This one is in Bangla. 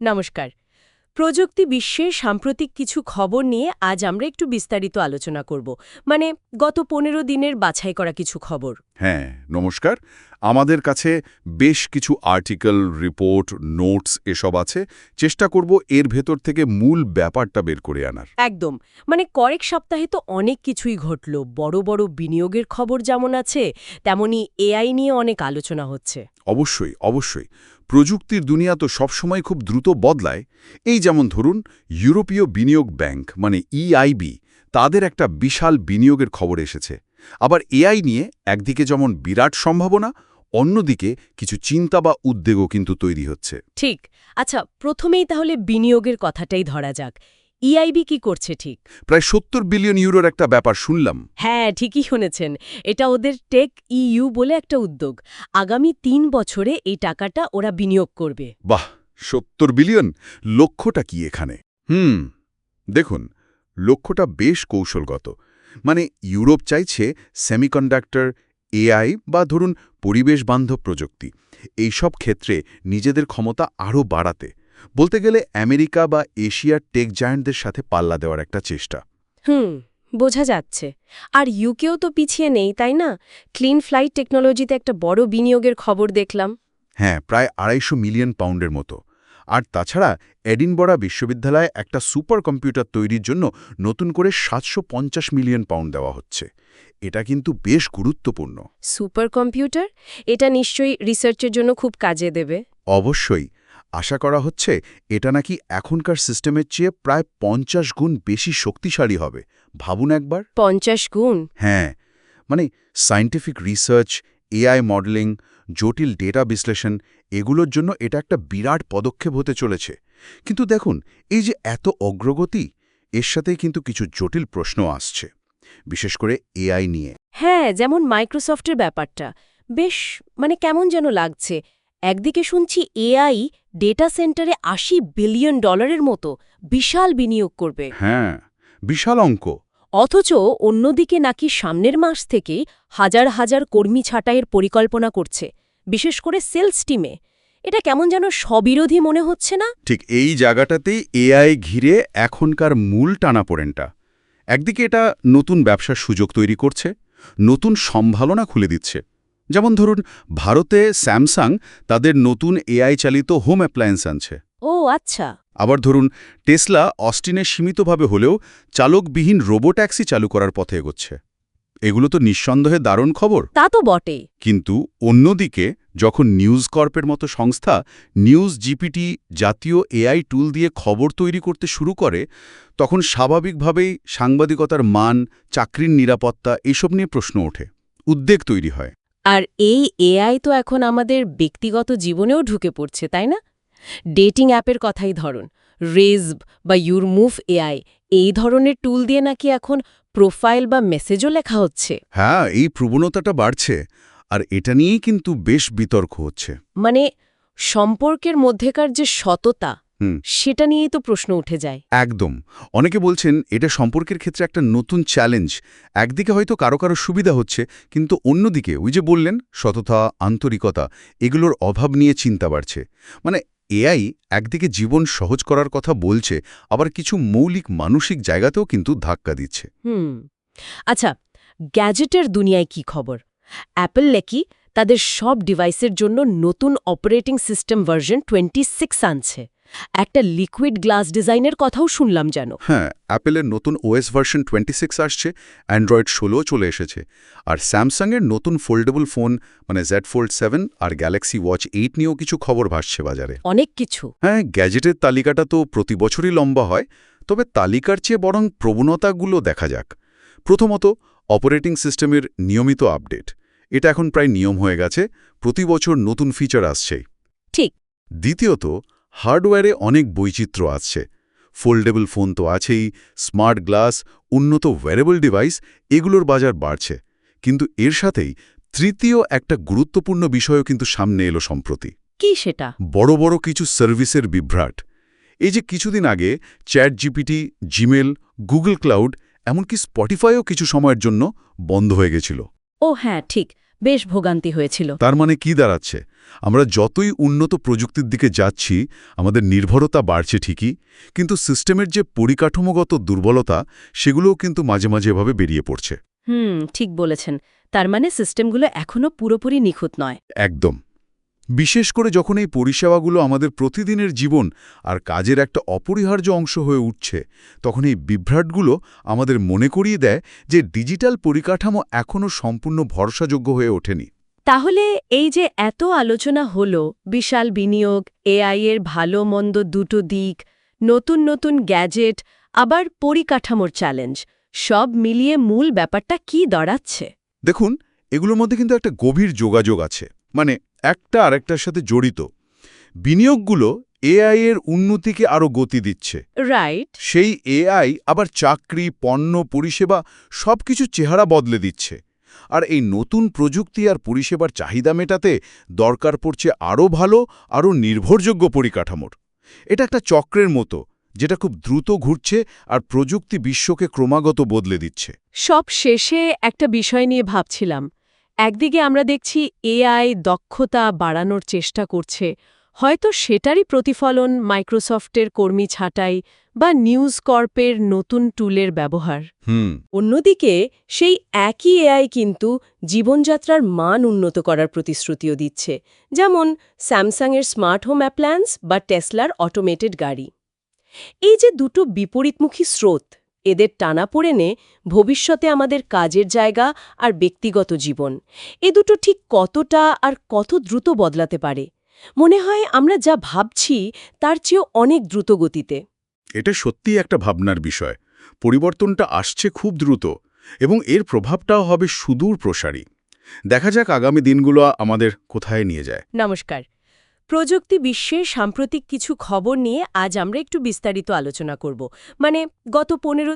নমস্কার। প্রযুক্তি বিশ্বের সাম্প্রতিক কিছু খবর নিয়ে আজ আমরা একটু বিস্তারিত আলোচনা করব। মানে গত পনেরো দিনের বাছাই করা কিছু খবর। হ্যাঁ নমস্কার। আমাদের কাছে বেশ কিছু আর্টিকেল রিপোর্ট নোটস এসব আছে। চেষ্টা করব এর ভেতর থেকে মূল ব্যাপারটা বের করে আনার। একদম। মানে কয়েক সপ্তাহে তো অনেক কিছুই ঘটল। বড় বড় বিনিয়োগের খবর যেমন আছে তেমনি এআই নিয়ে অনেক আলোচনা হচ্ছে। অবশ্যই অবশ্যই। প্রযুক্তির দুনিয়া তো সবসময় খুব দ্রুত বদলায়। এই যেমন ধরুন ইউরোপীয় বিনিয়োগ ব্যাংক মানে ইআইবি তাদের একটা বিশাল বিনিয়োগের খবর এসেছে। আবার এআই নিয়ে একদিকে যেমন বিরাট সম্ভাবনা অন্যদিকে কিছু চিন্তা বা উদ্বেগও কিন্তু তৈরি হচ্ছে। ঠিক। আচ্ছা প্রথমেই তাহলে বিনিয়োগের কথাটাই ধরা যাক। ইআইবি কি করছে ঠিক? প্রায় সত্তর বিলিয়ন ইউরোর একটা ব্যাপার শুনলাম। হ্যাঁ ঠিকই শুনেছেন। এটা ওদের টেক ইউ বলে একটা উদ্যোগ। আগামী তিন বছরে এই টাকাটা ওরা বিনিয়োগ করবে। বাহ! সত্তর বিলিয়ন? লক্ষ্যটা কি এখানে? হুম দেখুন লক্ষ্যটা বেশ কৌশলগত। মানে ইউরোপ চাইছে সেমিকন্ডাক্টর এআই বা ধরুন পরিবেশ বান্ধব প্রযুক্তি। এইসব ক্ষেত্রে নিজেদের ক্ষমতা আরও বাড়াতে। বলতে গেলে আমেরিকা বা এশিয়ার টেক জায়ান্টদের সাথে পাল্লা দেওয়ার একটা চেষ্টা। হুম বোঝা যাচ্ছে। আর ইউকেও তো পিছিয়ে নেই তাই না? ক্লিন ফ্লাইট টেকনোলজিতে একটা বড় বিনিয়োগের খবর দেখলাম। হ্যাঁ প্রায় আড়াইশো মিলিয়ন পাউন্ডের মতো। আর তাছাড়া এডিনবরা বিশ্ববিদ্যালয়ে একটা সুপার কম্পিউটার তৈরির জন্য নতুন করে সাতশো পঞ্চাশ মিলিয়ন পাউন্ড দেওয়া হচ্ছে। এটা কিন্তু বেশ গুরুত্বপূর্ণ। সুপার কম্পিউটার এটা নিশ্চয়ই রিসার্চের জন্য খুব কাজে দেবে। অবশ্যই। আশা করা হচ্ছে এটা নাকি এখনকার সিস্টেমের চেয়ে প্রায় পঞ্চাশ গুণ বেশি শক্তিশালী হবে। ভাবুন একবার। পঞ্চাশ গুণ? হ্যাঁ। মানে সায়েন্টিফিক রিসার্চ এআই মডেলিং জটিল ডেটা বিশ্লেষণ এগুলোর জন্য এটা একটা বিরাট পদক্ষেপ হতে চলেছে। কিন্তু দেখুন এই যে এত অগ্রগতি এর সাথেই কিন্তু কিছু জটিল প্রশ্ন আসছে বিশেষ করে এআই নিয়ে। হ্যাঁ যেমন মাইক্রোসফটের ব্যাপারটা বেশ মানে কেমন যেন লাগছে। একদিকে শুনছি এআই ডেটা সেন্টারে আশি বিলিয়ন ডলারের মতো বিশাল বিনিয়োগ করবে। হ্যাঁ বিশাল অঙ্ক। অথচ অন্যদিকে নাকি সামনের মাস থেকেই হাজার হাজার কর্মী ছাঁটাইয়ের পরিকল্পনা করছে। বিশেষ করে সেলস টিমে। এটা কেমন যেন স্ববিরোধী মনে হচ্ছে না? ঠিক এই জায়গাটাতেই এআই ঘিরে এখনকার মূল টানাপোড়েনটা। একদিকে এটা নতুন ব্যবসার সুযোগ তৈরি করছে নতুন সম্ভাবনা খুলে দিচ্ছে। যেমন ধরুন ভারতে স্যামসাং তাদের নতুন এআই চালিত হোম অ্যাপ্লায়েন্স আনছে। ও আচ্ছা। আবার ধরুন টেসলা অস্টিনে সীমিতভাবে হলেও চালকবিহীন রোবোট্যাক্সি চালু করার পথে এগোচ্ছে। এগুলো তো নিঃসন্দেহে দারুণ খবর। তা তো বটে। কিন্তু অন্যদিকে যখন নিউজ কর্পের মতো সংস্থা নিউজ জিপিটি জাতীয় এআই টুল দিয়ে খবর তৈরি করতে শুরু করে তখন স্বাভাবিকভাবেই সাংবাদিকতার মান চাকরির নিরাপত্তা এসব নিয়ে প্রশ্ন ওঠে। উদ্বেগ তৈরি হয়। আর এই এআই তো এখন আমাদের ব্যক্তিগত জীবনেও ঢুকে পড়ছে তাই না? ডেটিং অ্যাপের কথাই ধরুন। রেজব বা ইউর মুভ এআই এই ধরনের টুল দিয়ে নাকি এখন প্রোফাইল বা মেসেজও লেখা হচ্ছে। হ্যাঁ এই প্রবণতাটা বাড়ছে আর এটা নিয়েই কিন্তু বেশ বিতর্ক হচ্ছে। মানে সম্পর্কের মধ্যেকার যে সততা হুম। সেটা নিয়েই তো প্রশ্ন উঠে যায়। একদম। অনেকে বলছেন এটা সম্পর্কের ক্ষেত্রে একটা নতুন চ্যালেঞ্জ একদিকে হয়তো কারও কারও সুবিধা হচ্ছে কিন্তু অন্যদিকে ওই যে বললেন সততা আন্তরিকতা এগুলোর অভাব নিয়ে চিন্তা বাড়ছে। মানে এআই একদিকে জীবন সহজ করার কথা বলছে, আবার কিছু মৌলিক মানসিক জায়গাতেও কিন্তু ধাক্কা দিচ্ছে। হুম। আচ্ছা গ্যাজেটের দুনিয়ায় কি খবর? অ্যাপেল লেকি তাদের সব ডিভাইসের জন্য নতুন operating system version twenty six আনছে? একটা লিকুইড গ্লাস ডিজাইনের কথাও শুনলাম যেন। হ্যাঁ অ্যাপেলের নতুন ওএস ভার্সন টোয়েন্টি সিক্স আসছে অ্যান্ড্রয়েড ষোলোও চলে এসেছে। আর স্যামসাংয়ের নতুন ফোল্ডেবল ফোন মানে জেড ফোল্ড সেভেন আর গ্যালাক্সি ওয়াচ এইট নিয়েও কিছু খবর ভাসছে বাজারে। অনেক কিছু। হ্যাঁ গ্যাজেটের তালিকাটা তো প্রতি বছরই লম্বা হয় তবে তালিকার চেয়ে বরং প্রবণতাগুলো দেখা যাক। প্রথমত অপারেটিং সিস্টেমের নিয়মিত আপডেট এটা এখন প্রায় নিয়ম হয়ে গেছে প্রতি বছর নতুন ফিচার আসছেই। ঠিক। দ্বিতীয়ত হার্ডওয়্যারে অনেক বৈচিত্র্য আসছে ফোল্ডেবল ফোন তো আছেই স্মার্ট গ্লাস উন্নত ওয়্যারেবল ডিভাইস এগুলোর বাজার বাড়ছে। কিন্তু এর সাথেই তৃতীয় একটা গুরুত্বপূর্ণ বিষয়ও কিন্তু সামনে এলো সম্প্রতি। কি সেটা? বড় বড় কিছু সার্ভিসের বিভ্রাট। এই যে কিছুদিন আগে chat GPT Gmail Google cloud এমনকি স্পটিফাইও কিছু সময়ের জন্য বন্ধ হয়ে গেছিল। ও হ্যাঁ ঠিক। বেশ ভোগান্তি হয়েছিল। তার মানে কি দাঁড়াচ্ছে? আমরা যতই উন্নত প্রযুক্তির দিকে যাচ্ছি আমাদের নির্ভরতা বাড়ছে ঠিকই কিন্তু সিস্টেমের যে পরিকাঠামোগত দুর্বলতা সেগুলোও কিন্তু মাঝে মাঝে এভাবে বেরিয়ে পড়ছে। হুম ঠিক বলেছেন। তার মানে সিস্টেমগুলো এখনও পুরোপুরি নিখুঁত নয়। একদম। বিশেষ করে যখন এই পরিষেবাগুলো আমাদের প্রতিদিনের জীবন আর কাজের একটা অপরিহার্য অংশ হয়ে উঠছে তখন এই বিভ্রাটগুলো আমাদের মনে করিয়ে দেয় যে ডিজিটাল পরিকাঠামো এখনও সম্পূর্ণ ভরসাযোগ্য হয়ে ওঠেনি। তাহলে এই যে এত আলোচনা হলো বিশাল বিনিয়োগ এআই এর ভালো মন্দ দুটো দিক নতুন নতুন গ্যাজেট আবার পরিকাঠামোর চ্যালেঞ্জ সব মিলিয়ে মূল ব্যাপারটা কি দাঁড়াচ্ছে? দেখুন এগুলোর মধ্যে কিন্তু একটা গভীর যোগাযোগ আছে। মানে একটা আরেকটার সাথে জড়িত। বিনিয়োগগুলো এআই এর উন্নতিকে আরও গতি দিচ্ছে। রাইট সেই এআই আবার চাকরি পণ্য পরিষেবা সবকিছু চেহারা বদলে দিচ্ছে। আর এই নতুন প্রযুক্তি আর পরিষেবার চাহিদা মেটাতে দরকার পড়ছে আরও ভালো আরও নির্ভরযোগ্য পরিকাঠামোর। এটা একটা চক্রের মতো যেটা খুব দ্রুত ঘুরছে আর প্রযুক্তি বিশ্বকে ক্রমাগত বদলে দিচ্ছে। সব শেষে একটা বিষয় নিয়ে ভাবছিলাম। একদিকে আমরা দেখছি এআই দক্ষতা বাড়ানোর চেষ্টা করছে হয়তো সেটারই প্রতিফলন মাইক্রোসফটের কর্মী ছাঁটাই বা নিউজ কর্পের নতুন টুলের ব্যবহার। অন্যদিকে সেই একই এআই কিন্তু জীবনযাত্রার মান উন্নত করার প্রতিশ্রুতিও দিচ্ছে যেমন স্যামসাংয়ের স্মার্ট হোম অ্যাপ্লায়েন্স বা টেসলার অটোমেটেড গাড়ি। এই যে দুটো বিপরীতমুখী স্রোত এদের টানা পড়েনে ভবিষ্যতে আমাদের কাজের জায়গা আর ব্যক্তিগত জীবন। এ দুটো ঠিক কতটা আর কত দ্রুত বদলাতে পারে? মনে হয় আমরা যা ভাবছি তার চেয়েও অনেক দ্রুত গতিতে। এটা সত্যিই একটা ভাবনার বিষয়। পরিবর্তনটা আসছে খুব দ্রুত এবং এর প্রভাবটাও হবে সুদূর প্রসারী দেখা যাক আগামী দিনগুলো আমাদের কোথায় নিয়ে যায়। নমস্কার। প্রযুক্তি বিশ্বের সাম্প্রতিক কিছু খবর নিয়ে আজ আমরা একটু বিস্তারিত আলোচনা করব। মানে গত পনেরো